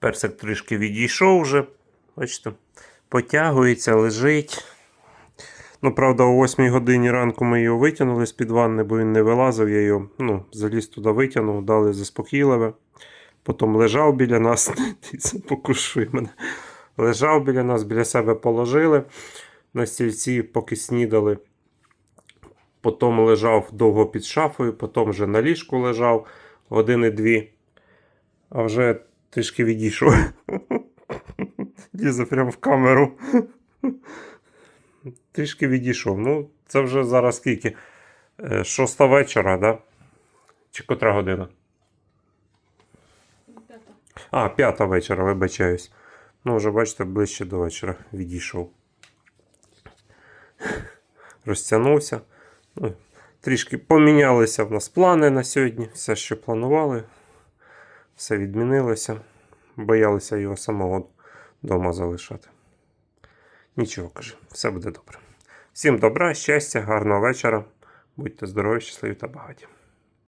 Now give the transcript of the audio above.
Персик трішки відійшов вже. Бачите, потягується, лежить. Ну, правда, о 8 годині ранку ми його витягнули з-під ванни, бо він не вилазив. Я його ну, заліз туди витягнув, дали заспокійливе. Потім лежав біля нас, Це покушує мене. Лежав біля нас, біля себе положили на стільці, поки снідали. Потім лежав довго під шафою, потім вже на ліжку лежав години-дві, а вже трішки відійшов. Лізе прямо в камеру. Трішки відійшов. Ну, це вже зараз скільки? Е, Шоста вечора, да? Чи котра година? П'ята. А, п'ята вечора, вибачаюсь. Ну, вже бачите, ближче до вечора відійшов. Розтягнувся. Ну, трішки помінялися в нас плани на сьогодні. Все, що планували, все відмінилося. Боялися його самого вдома залишати. Нічого каже, все буде добре. Всім добра, щастя, гарного вечора. Будьте здорові, щасливі та багаті.